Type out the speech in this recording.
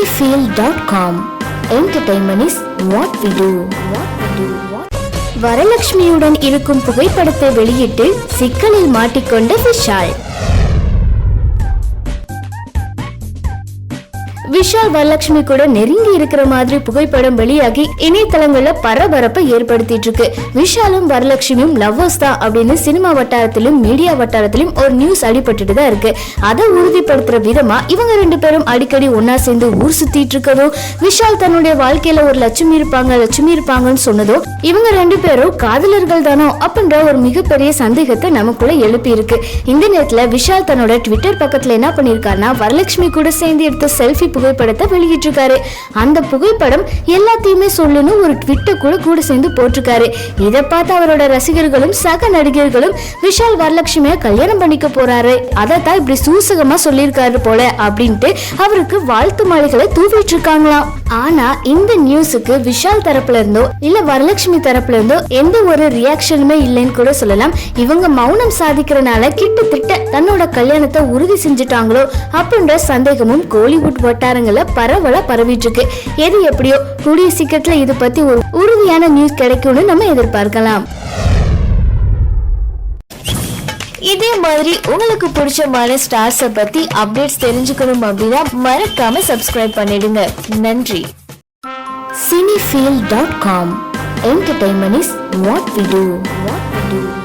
sunnyfield.com Entertainment is what we do. வரலட்சுமியுடன் இருக்கும் புகைப்படத்தை வெளியிட்டு சிக்கலில் மாட்டிக்கொண்ட விஷால் விஷால் வரலட்சுமி கூட நெருங்கி இருக்கிற மாதிரி புகைப்படம் வெளியாகி இணையதளங்கள்ல பரபரப்பை ஏற்படுத்திட்டு இருக்கு. விஷாலும் வரலட்சுமியும் லவ்வர்ஸ் தான் அப்படின்னு சினிமா வட்டாரத்திலும் மீடியா வட்டாரத்திலும் ஒரு நியூஸ் அடிபட்டுட்டு தான் இருக்கு. அதை உறுதிப்படுத்துற விதமா இவங்க ரெண்டு பேரும் அடிக்கடி ஒன்னா சேர்ந்து ஊர் சுத்திட்டு இருக்கதும் விஷால் தன்னுடைய வாழ்க்கையில ஒரு லட்சுமி இருப்பாங்க லட்சுமி இருப்பாங்கன்னு சொன்னதும் இவங்க ரெண்டு பேரும் காதலர்கள் தானோ அப்படின்ற ஒரு மிகப்பெரிய சந்தேகத்தை நமக்குள்ள எழுப்பி இருக்கு. இந்த நேரத்துல விஷால் தன்னோட ட்விட்டர் பக்கத்துல என்ன பண்ணிருக்காருன்னா வரலட்சுமி கூட சேர்ந்து எடுத்த செல்ஃபி புகைப்படத்தை வெளியிட்டிருக்காரு. அந்த புகைப்படம் எல்லாத்தையுமே சொல்லுன்னு ஒரு ட்விட்டர் கூட கூட சேர்ந்து போட்டிருக்காரு. இதை பார்த்து அவரோட ரசிகர்களும் சக நடிகர்களும் விஷால் வரலட்சுமியை கல்யாணம் பண்ணிக்க போறாரு. அதை தான் இப்படி சூசகமா சொல்லியிருக்காரு போல அப்படின்ட்டு அவருக்கு வாழ்த்து மாலைகளை தூவிட்டு இருக்காங்களாம் ஆனா இந்த நியூஸுக்கு விஷால் தரப்புல இருந்தோ இல்ல வரலட்சுமி தரப்புல இருந்தோ எந்த ஒரு ரியாக்ஷனுமே இல்லைன்னு கூட சொல்லலாம். இவங்க மௌனம் சாதிக்கிறனால கிட்டத்தட்ட தன்னோட கல்யாணத்தை உறுதி செஞ்சுட்டாங்களோ அப்படின்ற சந்தேகமும் கோலிவுட் வட்டாரங்கள்ல பரவலா பரவிட்டு இருக்கு எது எப்படியோ கூடிய சீக்கிரத்துல இது பத்தி ஒரு உறுதியான நியூஸ் கிடைக்கும்னு நம்ம எதிர்பார்க்கலாம். இதே மாதிரி உங்களுக்கு பிடிச்சமான ஸ்டார்ஸை பத்தி அப்டேட்ஸ் தெரிஞ்சுக்கணும் அப்படின்னா மறக்காம சப்ஸ்கிரைப் பண்ணிடுங்க. நன்றி. Cinefeel dot com entertainment is what we do what we do